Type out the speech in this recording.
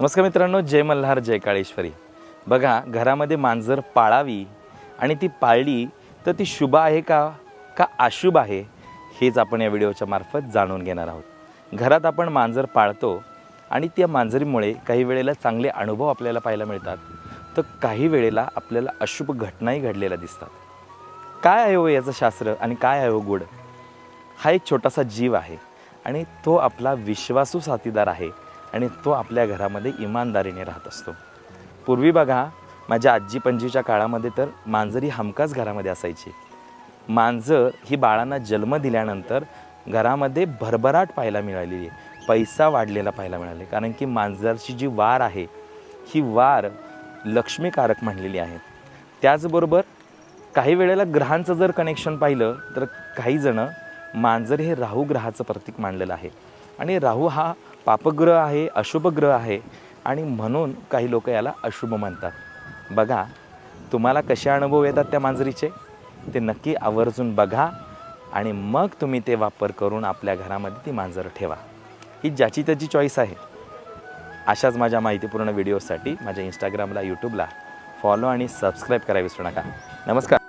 नमस्कार मित्रांनो जय मल्हार जय काळेश्वरी. बघा घरामध्ये मांजर पाळावी आणि ती पाळली तर ती शुभ आहे का? का अशुभ आहे? हेच आपण या व्हिडिओच्या मार्फत जाणून घेणार आहोत. घरात आपण मांजर पाळतो आणि त्या मांजरीमुळे काही वेळेला चांगले अनुभव आपल्याला पाहायला मिळतात. तर काही वेळेला आपल्याला अशुभ घटनाही घडलेल्या दिसतात. काय आहे हो याचं शास्त्र आणि काय आहे हो गुड हा एक छोटासा जीव आहे आणि तो आपला विश्वासू साथीदार आहे. आणि तो आपल्या घरामध्ये इमानदारीने राहत असतो. पूर्वी बघा माझ्या आजी पणजीच्या काळामध्ये तर मांजर ही हमखास घरामध्ये असायची. मांजर ही बाळांना जन्म दिल्यानंतर घरामध्ये भरभराट पाहायला मिळालेली आहे. पैसा वाढलेला पाहायला मिळाले कारण की मांजरची जी वार आहे ही वार लक्ष्मीकारक म्हणलेली आहे. त्याचबरोबर काही वेळेला ग्रहांचं जर कनेक्शन पाहिलं तर काही जणं मांजर हे राहू ग्रहाचं प्रतीक मानलेलं आहे. आणि राहू हा पापग्रह आहे अशुभ ग्रह आहे आणि म्हणून काही लोक याला अशुभ म्हणतात. बघा तुम्हाला कसे अनुभव येतात त्या मांजरीचे? ते नक्की आवर्जून बघा आणि मग तुम्ही ते वापर करून आपल्या घरामध्ये ती मांजर ठेवा. ही ज्याची त्याची चॉईस आहे. अशाच माझ्या माहितीपूर्ण व्हिडिओसाठी माझ्या इंस्टाग्रामला यूट्यूबला फॉलो आणि सबस्क्राईब करायला विसरू नका. नमस्कार.